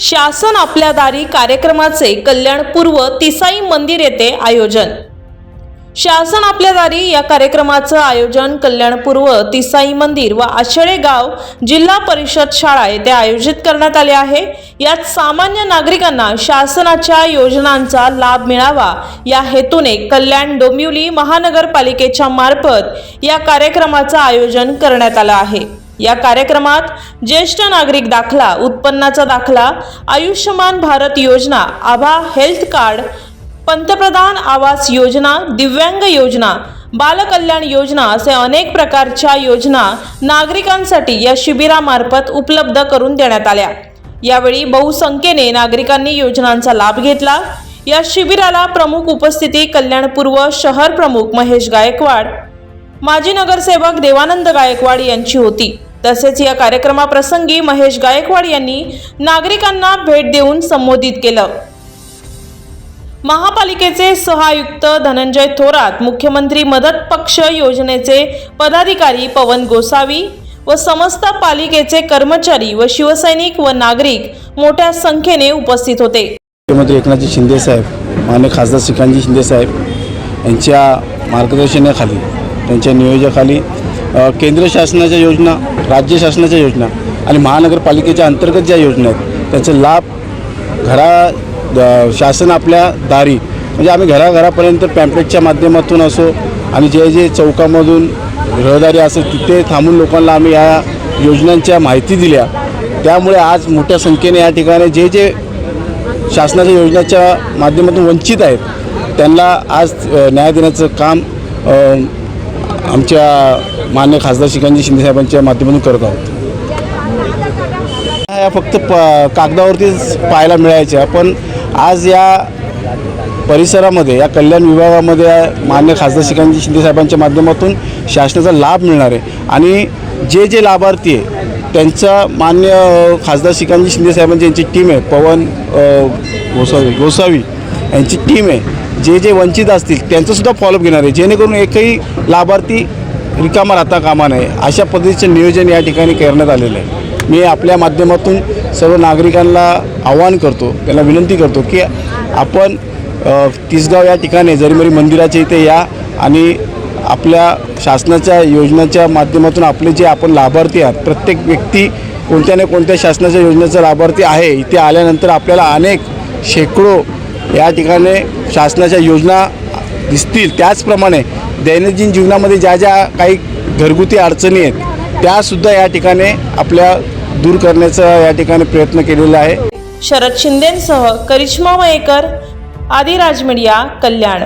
शासन आपल्या दारी कार्यक्रमाचे कल्याणपूर्व तिसाई मंदिर येथे आयोजन. शासन आपल्या दारी या कार्यक्रमाचं आयोजन कल्याणपूर्व तिसाई मंदिर व आषळे गाव जिल्हा परिषद शाळा येथे आयोजित करण्यात आले आहे. यात सामान्य नागरिकांना शासनाच्या योजनांचा लाभ मिळावा. या हेतूने कल्याण डोंबिवली महानगरपालिकेच्या मार्फत या कार्यक्रमाचं आयोजन करण्यात आलं आहे. या कार्यक्रमात ज्येष्ठ नागरिक दाखला उत्पन्नाचा दाखला आयुष्यमान भारत योजना आभा हेल्थ कार्ड पंतप्रधान आवास योजना दिव्यांग योजना बालकल्याण योजना असे अनेक प्रकारच्या योजना नागरिकांसाठी या शिबिरामार्फत उपलब्ध करून देण्यात आल्या. यावेळी बहुसंख्येने नागरिकांनी योजनांचा लाभ घेतला. या शिबिराला प्रमुख उपस्थिती कल्याणपूर्व शहर प्रमुख महेश गायकवाड माजी नगरसेवक देवानंद गायकवाड यांची होती. तसेच या कार्यक्रमाप्रसंगी महेश गायकवाड यांनी नागरिकांना भेट देऊन संबोधित केलं. महापालिकेचे सहआयुक्त धनंजय थोरात मुख्यमंत्री मदत पक्ष योजनेचे पदाधिकारी पवन गोसावी व समस्त पालिकेचे कर्मचारी व शिवसैनिक व नागरिक मोठ्या संख्येने उपस्थित होते. मुख्यमंत्री एकनाथजी शिंदे साहेब मान्य खासदार श्रीकांतजी शिंदे साहेब यांच्या मार्गदर्शनाखाली त्यांच्या नियोजनाखाली केंद्र शासनाच्या योजना राज्य शासनाच्या योजना आणि महानगरपालिकेच्या अंतर्गत ज्या योजना आहेत त्याचा लाभ घरा शासन आपल्या दारी. म्हणजे आम्ही घराघरापर्यंत पॅम्पलेटच्या माध्यमातून असो आणि जे जे चौकामधून रहदारी असेल तिथे थांबून लोकांना आम्ही या योजनांच्या माहिती दिल्या. त्यामुळे आज मोठ्या संख्येने या ठिकाणी जे जे शासनाच्या योजनेच्या माध्यमातून वंचित आहेत त्यांना आज न्याय देण्याचं काम आमच्या मान्य खासदार श्रीकांतजी शिंदेसाहेबांच्या माध्यमातून करत आहोत. ह्या फक्त प कागदावरतीच पाहायला मिळायच्या पण आज या परिसरामध्ये या कल्याण विभागामध्ये मान्य खासदार श्रीकांतजी शिंदेसाहेबांच्या माध्यमातून शासनाचा लाभ मिळणार आहे. आणि जे जे लाभार्थी आहे त्यांचा मान्य खासदार श्रीकांतजी शिंदेसाहेबांची यांची टीम आहे पवन गोसावी गोसावी यांची टीम आहे. जे जे वंचित असतील त्यांचासुद्धा फॉलोअप घेणार आहे. जेणेकरून एकही लाभार्थी रिकामा राहता कामा नये अशा पद्धतीचं नियोजन या ठिकाणी करण्यात आलेलं आहे. मी आपल्या माध्यमातून सर्व नागरिकांना आवाहन करतो त्यांना विनंती करतो की आपण तिसगाव या ठिकाणी जरीमरी मंदिराच्या इथे या आणि आपल्या शासनाच्या योजनाच्या माध्यमातून आपले जे आपण लाभार्थी आहात प्रत्येक व्यक्ती कोणत्या ना कोणत्या शासनाच्या योजनेचा लाभार्थी आहे इथे आल्यानंतर आपल्याला अनेक शेकडो या ठिकाणी शासनाच्या योजना दिसतील. त्याचप्रमाणे दैनंदिन जीवनामध्ये ज्या ज्या काही घरगुती अडचणी आहेत त्यासुद्धा या ठिकाणी आपल्या दूर करण्याचा या ठिकाणी प्रयत्न केलेला आहे. शरद शिंदेसह करिश्मा मयेकर आदिराज मीडिया कल्याण.